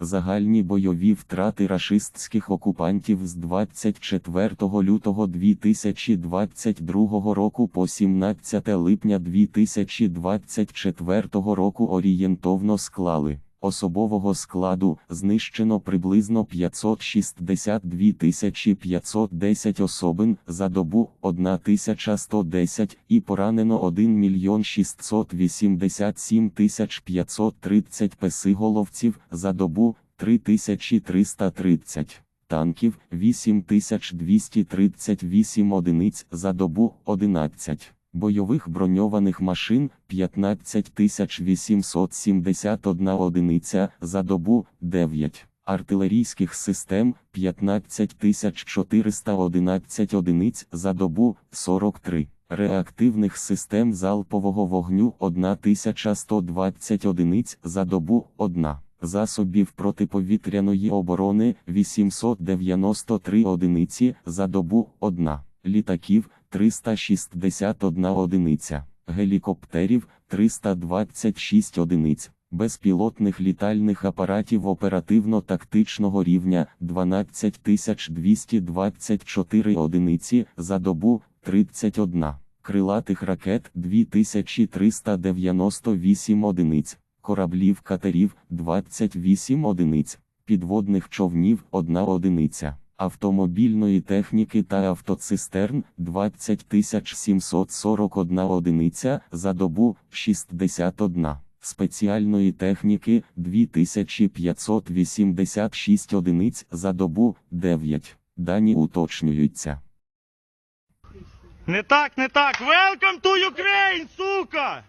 Загальні бойові втрати рашистських окупантів з 24 лютого 2022 року по 17 липня 2024 року орієнтовно склали. Особового складу знищено приблизно 562 510 особин за добу 1110 і поранено 1 мільйон 687 530 песиголовців за добу 3330 танків 8238 одиниць за добу 11 бойових броньованих машин 15871 одиниця за добу 9, артилерійських систем 15411 одиниць за добу 43, реактивних систем залпового вогню 1120 одиниць за добу 1. Засобів протиповітряної оборони 893 одиниці за добу 1, літаків 361 одиниця, гелікоптерів 326 одиниць, безпілотних літальних апаратів оперативно-тактичного рівня 12224 одиниці за добу 31, крилатих ракет 2398 одиниць, кораблів катерів 28 одиниць, підводних човнів 1 одиниця автомобільної техніки та автоцистерн 20 741 одиниця за добу 61, спеціальної техніки 2586 одиниць за добу 9. Дані уточнюються. Не так, не так. Welcome to Ukraine, сука!